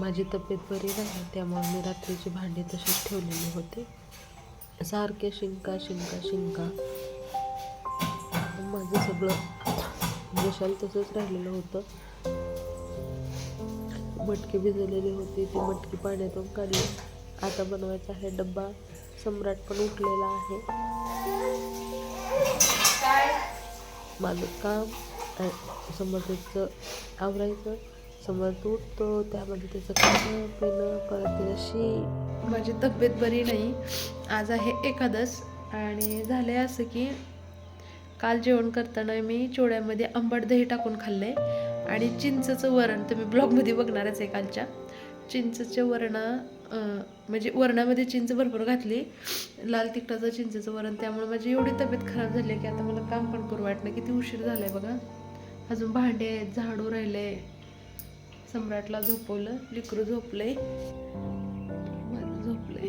माझी तब्येत बरी नाही त्यामुळे मी रात्रीची भांडी तशीच ठेवलेली होती. सारखे शिंका शिंका शिंका. माझं सगळं जशाल तसंच राहिलेलं होतं. मटकी भिजलेली होती ती मटकी पाण्यातून काढली. आता बनवायचा आहे डब्बा. सम्राट पण उठलेला आहे. माझं काम अ- आवरायचं. समज तुटतो त्यामध्ये त्याचं खाणं पिणं परत त्याच्याशी माझी तब्येत बरी नाही. आज आहे एकादस आणि झालं आहे असं की काल जेवण करताना मी चोळ्यामध्ये आंबट दही टाकून खाल्ले आणि चिंचचं वरण तुम्ही ब्लॉगमध्ये बघणारच आहे कालच्या. चिंचचे वरण म्हणजे वरणामध्ये चिंच भरपूर घातली. लाल तिखटाचं चिंचेचं वरण त्यामुळे माझी एवढी तब्येत खराब झाली की आता मला काम पण करू वाटणं. किती उशीर झाला आहे बघा. अजून भांडे आहेत झाडू राहिले सम्राटला झोपवलं लिकरू झोपलंय. माझं झोपलंय.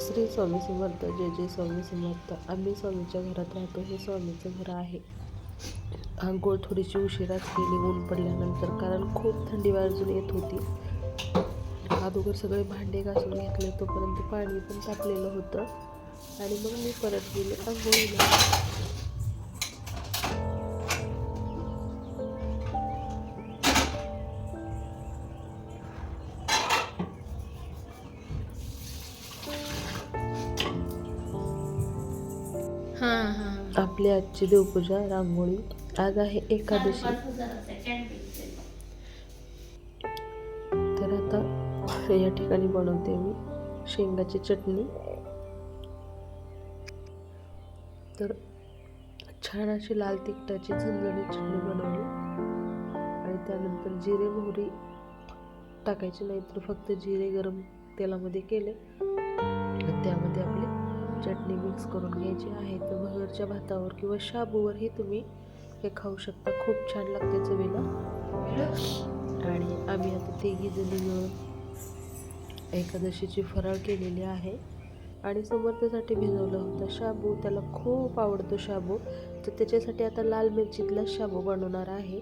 श्री स्वामी समर्थ जय जय स्वामी समर्थ. आम्ही स्वामीच्या घरात राहतो हे स्वामीचं घर आहे. आंघोळ थोडीशी उशिराच केली ऊन पडल्यानंतर कारण खूप थंडी वाजून येत होती. अगोदर सगळे भांडे घासून घेतले तोपर्यंत पाणी पण तापलेलं होतं. आणि मग मी परत गेले आंघोळीला. आपली आजची देवपूजा रांगोळी. आज आहे एकादशी. तर आता या ठिकाणी बनवते मी शेंगाची चटणी. तर छान अशी लाल तिखटाची झणझणीत चटणी बनवली. आणि त्यानंतर जिरे मोहरी टाकायची नाही तर फक्त जिरे गरम तेलामध्ये केले. त्यामध्ये आपली चटणी मिक्स करून घ्यायची आहे. तर भगरच्या भातावर किंवा शाबूवरही तुम्ही हे खाऊ शकता. खूप छान लागते चवीला. आणि आम्ही आता तिघी जणी मिळून एकादशीची फराळ केलेली आहे. आणि समर्थासाठी भिजवलं होतं शाबू. त्याला खूप आवडतो शाबू. तर त्याच्यासाठी आता लाल मिरचीतला शाबू बनवणार आहे.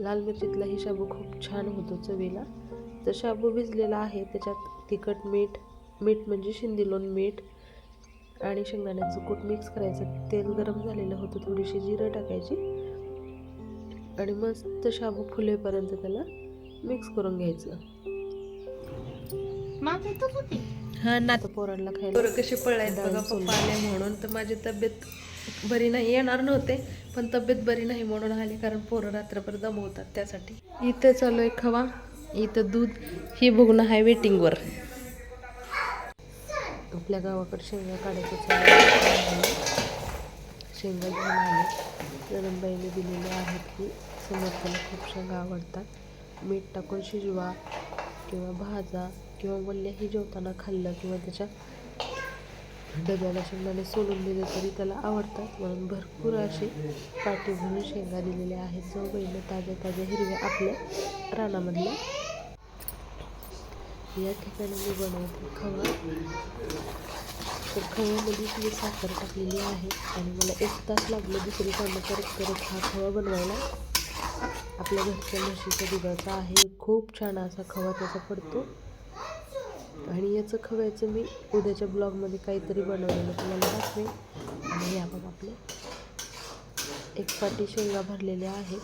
लाल मिरचीतलाही शाबू खूप छान होतो चवीला. तर शाबू भिजलेला आहे. त्याच्यात तिखट मीठ मीठ म्हणजे शिंदिलोन मीठ आणि शेंगदाण्याचं कूट मिक्स करायचं. तेल गरम झालेलं होतं थोडीशी जिरं टाकायची. आणि मस्त शाबू फुलेपर्यंत त्याला मिक्स करून घ्यायचं. हां ना आता पोरांना खायला. पोरं कशी पळायत बघा पप्पा आले म्हणून. तर माझी तब्येत बरी नाही येणार नव्हते पण तब्येत बरी नाही म्हणून आले कारण पोरं रात्रभर दमवतात त्यासाठी. इथं चालू आहे खवा इथं दूध ही बघणं आहे वेटिंगवर आपल्या गावाकडे शेंगा काढायचं चालू आहे. शेंगा घेऊन आले. नंदबाईने दिलेले आहेत की समर्थाला खूप शेंगा आवडतात. मीठ टाकून शिजवा किंवा भाजा किंवा वल्ल्याही जेवताना खाल्लं किंवा त्याच्या डब्याला शेंगाने सोडून दिले तरी त्याला आवडतात. म्हणून भरपूर असे पाठी भरून शेंगा दिलेल्या आहेत. जवळीने ताज्या ताज्या हिरव्या आपल्या रानामधल्या या ठिकाणी मी बनवते खवा. तर खव्यामध्ये मी साखर टाकलेली आहे आणि मला एक तास लागलं दुसरी कामं करत करत हा खवा बनवायला. आपल्या घरच्या म्हशीच्या दुधाचा आहे खूप छान असा खवा त्याचा पडतो. आणि याचं खव्याचं मी उद्याच्या ब्लॉगमध्ये काहीतरी बनवलेलं तुम्हाला दाखवेन. आणि या बघा आपल्या एक पाटी शेंगा भरलेल्या आहेत.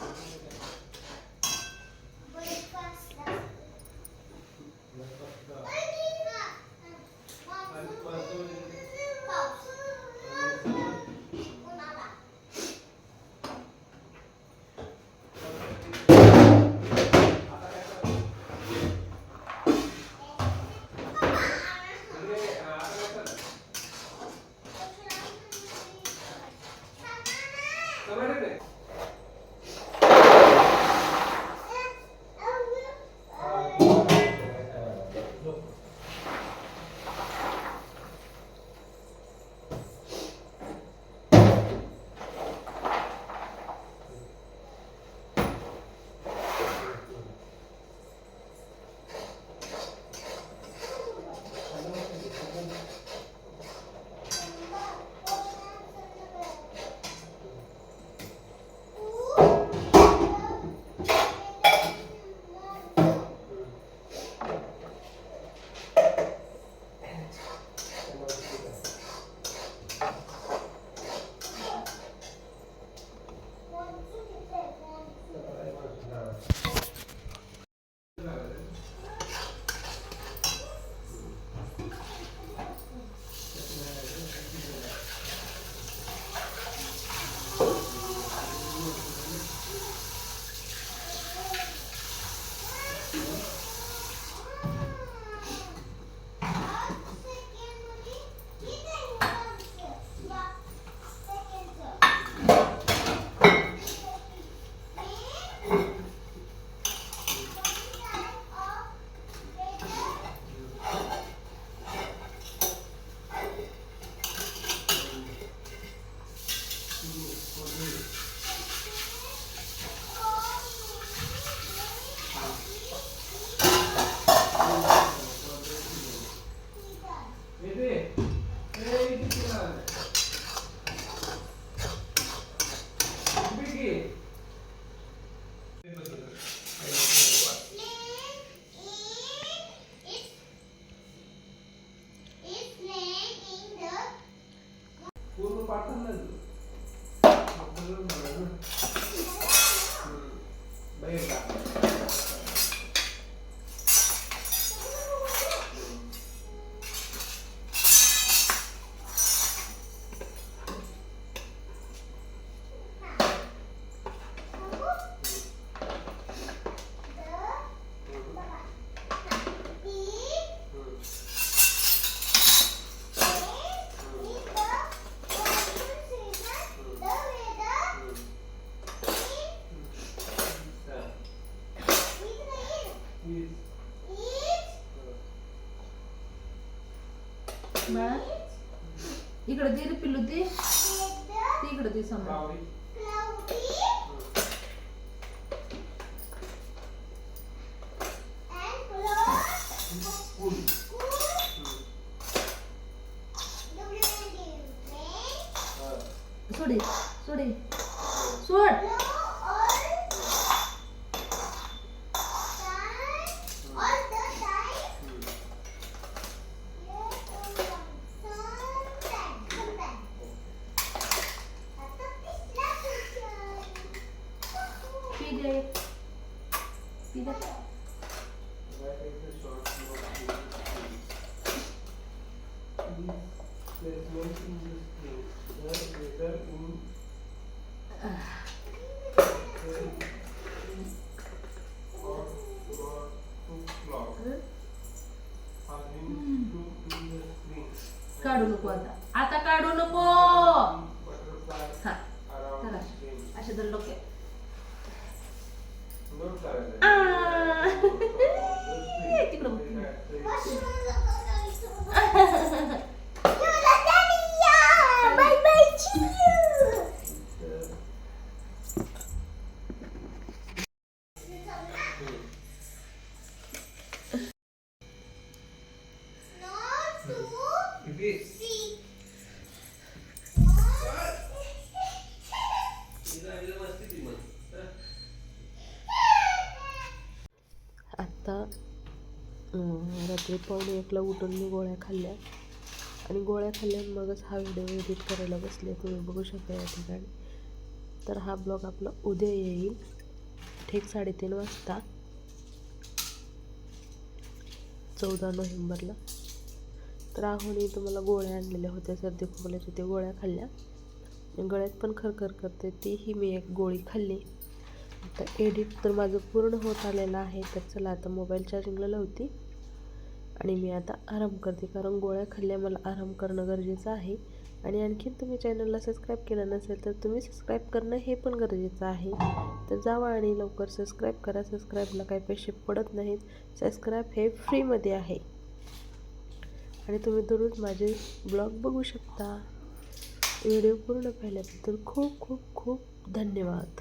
बाळा इकडे दे रे पिल्लू दे. ते इकडे दे समोर. सोडे सोडे. सोड. Screen. काढू नको आता. आता काढू नको. अं, रात्री पावणे एकला उठून मी गोळ्या खाल्ल्या. आणि गोळ्या खाल्ल्या मगच हा व्हिडिओ एडिट करायला बसले. तुम्ही बघू शकता या ठिकाणी. तर हा ब्लॉग आपला उद्या येईल. ठीक साडेतीन वाजता. चौदा नोव्हेंबरला. तर आहोनी तुम्हाला गोळ्या आणलेल्या होत्या. सर्दी खोकल्याच्या ते गोळ्या खाल्ल्या. गळ्यात पण खरखर करते. तीही मी एक गोळी खाल्ली. आता एडिट तर माझं पूर्ण होत आलेलं आहे. तर चला आता मोबाईल चार्जिंगला लावती. आणि मी आता आराम करते कारण गोळ्या खाल्ल्या मला आराम करणं गरजेचं आहे. आणि आणखीन तुम्ही चॅनलला सबस्क्राईब केलं नसेल तर तुम्ही सबस्क्राईब करणं हे पण गरजेचं आहे. तर जावा आणि लवकर सबस्क्राईब करा. सबस्क्राईबला काही पैसे पडत नाहीत. सबस्क्राईब हे फ्रीमध्ये आहे. आणि तुम्ही दररोज माझे ब्लॉग बघू शकता. व्हिडिओ पूर्ण पाहिल्याबद्दल खूप खूप खूप धन्यवाद.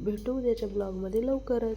भेटू उद्याच्या ब्लॉगमध्ये लवकरच.